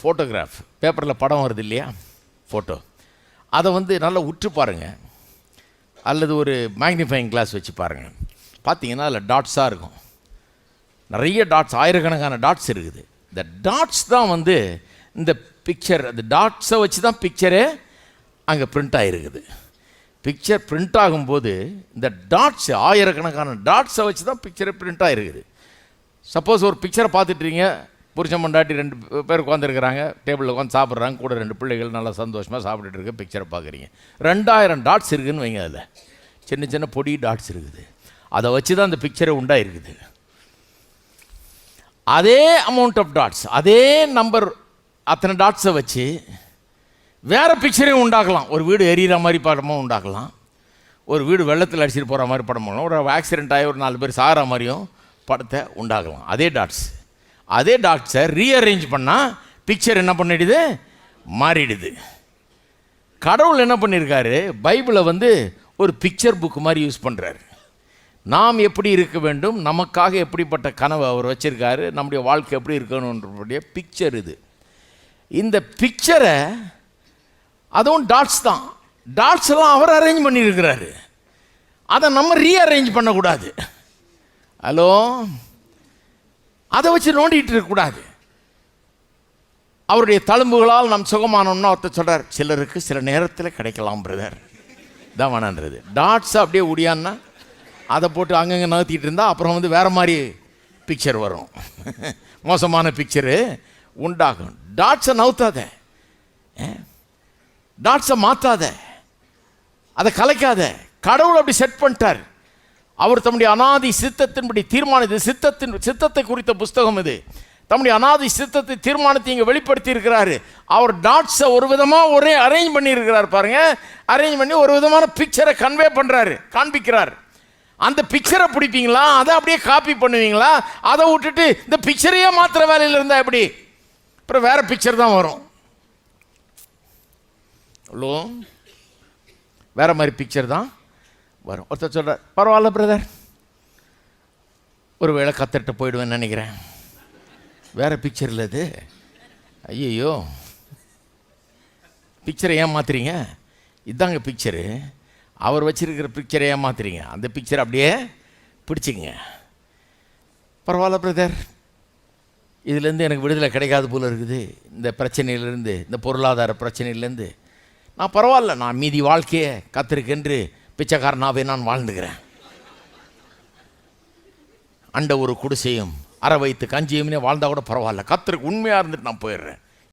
Photograph பேப்பரில் படம் வருது இல்லையா? ஃபோட்டோ அதை வந்து நல்லா உற்று பாருங்க. அல்லது ஒரு மேக்னிஃபைங் கிளாஸ் வச்சு பாருங்கள் பார்த்தீங்கன்னா அதில் டாட்ஸாக இருக்கும். நிறைய டாட்ஸ் ஆயிரக்கணக்கான டாட்ஸ் இருக்குது. இந்த டாட்ஸ் தான் வந்து இந்த பிக்சர் அந்த டாட்ஸை வச்சு தான் பிக்சரே அங்கே பிரிண்ட் ஆகிருக்குது பிக்சர் பிரிண்ட் ஆகும்போது இந்த டாட்ஸ் ஆயிரக்கணக்கான டாட்ஸை வச்சு தான் பிக்சரே பிரிண்ட் ஆகிருக்குது சப்போஸ் ஒரு பிக்சரை பார்த்துட்றீங்க புருஷன் மண்டாட்டி ரெண்டு பேர் உட்காந்துருக்குறாங்க டேபிளில் உட்காந்து சாப்பிட்றாங்க. கூட ரெண்டு பிள்ளைகள் நல்லா சந்தோஷமாக சாப்பிட்டுட்டு இருக்க. பிக்சரை பார்க்குறீங்க. ரெண்டாயிரம் டாட்ஸ் இருக்குதுன்னு வைங்க அதில். சின்ன சின்ன பொடி டாட்ஸ் இருக்குது. அதை வச்சு தான் அந்த பிக்சரே உண்டாயிருக்குது. அதே அமௌண்ட் ஆஃப் டாட்ஸ் அதே நம்பர் அத்தனை டாட்ஸை வச்சு வேறு பிக்சரையும் உண்டாக்கலாம். ஒரு வீடு எரியிற மாதிரி படமும் உண்டாக்கலாம். ஒரு வீடு வெள்ளத்தில் அடிச்சிட்டு போகிற மாதிரி படம் பண்ணலாம் ஒரு ஆக்சிடென்ட் ஆகி ஒரு நாலு பேர் சாகிற மாதிரியும் படத்தை உண்டாக்கலாம். அதே டாட்ஸ் அதே டாட்ஸை ரீஅரேஞ்ச் பண்ணால் பிக்சர் என்ன பண்ணிடுது? மாறிடுது. கடவுள் என்ன பண்ணியிருக்காரு பைபிளை வந்து ஒரு பிக்சர் புக் மாதிரி யூஸ் பண்ணுறாரு நாம் எப்படி இருக்க வேண்டும்? நமக்காக எப்படிப்பட்ட கனவு அவர் வச்சுருக்காரு? நம்முடைய வாழ்க்கை எப்படி இருக்கணுன்றபடிய பிக்சர் இது. இந்த பிக்சரை அதுவும் டாட்ஸ் தான். டாட்ஸ் எல்லாம் அவர் அரேஞ்ச் பண்ணியிருக்கிறாரு அதை நம்ம ரீஅரேஞ்ச் பண்ணக்கூடாது. ஹலோ அதை வச்சு நோண்டிகிட்டு இருக்கக்கூடாது. அவருடைய தழும்புகளால் நாம் சுகமானோம்னா ஒருத்தர் சொல்கிறார் சிலருக்கு சில நேரத்தில் கிடைக்கலாம் பிரதர் தான் வேணான்றது. டாட்ஸ் அப்படியே உடியான்னா அதை போட்டு அங்கங்கே நகர்த்திட்டு இருந்தால் அப்புறம் வந்து வேறு மாதிரி பிக்சர் வரும். மோசமான பிக்சரு உண்டாகும். டாட்ஸை நவுத்தாத. டாட்ஸை மாற்றாத அதை கலைக்காத. கடவுள் அப்படி செட் பண்ணிட்டார். அவர் தம்முடைய அனாதி சித்தத்தின்படி தீர்மானித்த சித்தத்தின் சித்தத்தை குறித்த புஸ்தகம் இது. தம்முடைய அனாதி சித்தத்தை தீர்மானத்தை இங்கே வெளிப்படுத்தி இருக்கிறாரு அவர் டாட்ஸை ஒரு விதமாக ஒரே அரேஞ்ச் பண்ணியிருக்கிறார் பாருங்க. அரேஞ்ச் பண்ணி ஒரு விதமான பிக்சரை கன்வே பண்ணுறாரு காண்பிக்கிறார். அந்த பிக்சரை பிடிப்பீங்களா? அதை அப்படியே காப்பி பண்ணுவீங்களா? அதை விட்டுட்டு இந்த பிக்சரையே மாத்திர வேலையில் இருந்தால் எப்படி? அப்புறம் வேற பிக்சர் தான் வரும். ஹலோ? வேற மாதிரி பிக்சர் தான்? வரும். ஒருத்தர் சொல்கிறார் பரவாயில்ல பிரதர் ஒரு வேளை கத்துட்டு போயிடுவேன்னு நினைக்கிறேன். வேறு பிக்சர் இல்லை அது ஐயோ பிக்சரை ஏன் இதாங்க பிக்சரு அவர் வச்சிருக்கிற பிக்சரை ஏன் அந்த பிக்சர் அப்படியே பிடிச்சிங்க பரவாயில்ல பிரதர் இதுலேருந்து எனக்கு விடுதலை கிடைக்காது போல இருக்குது. இந்த பிரச்சனையிலேருந்து இந்த பொருளாதார பிரச்சனையிலேருந்து. நான் பரவாயில்ல. நான் மீதி வாழ்க்கையை கத்திருக்கேன்று பிச்சைக்காரனாகவே நான் வாழ்ந்துக்கிறேன் அண்ட ஒரு குடிசையும் அரை வயிற்று கஞ்சியும்னே வாழ்ந்தால் கூட பரவாயில்ல. கத்தருக்கு உண்மையாக இருந்துட்டு நான் போயிடுறேன்.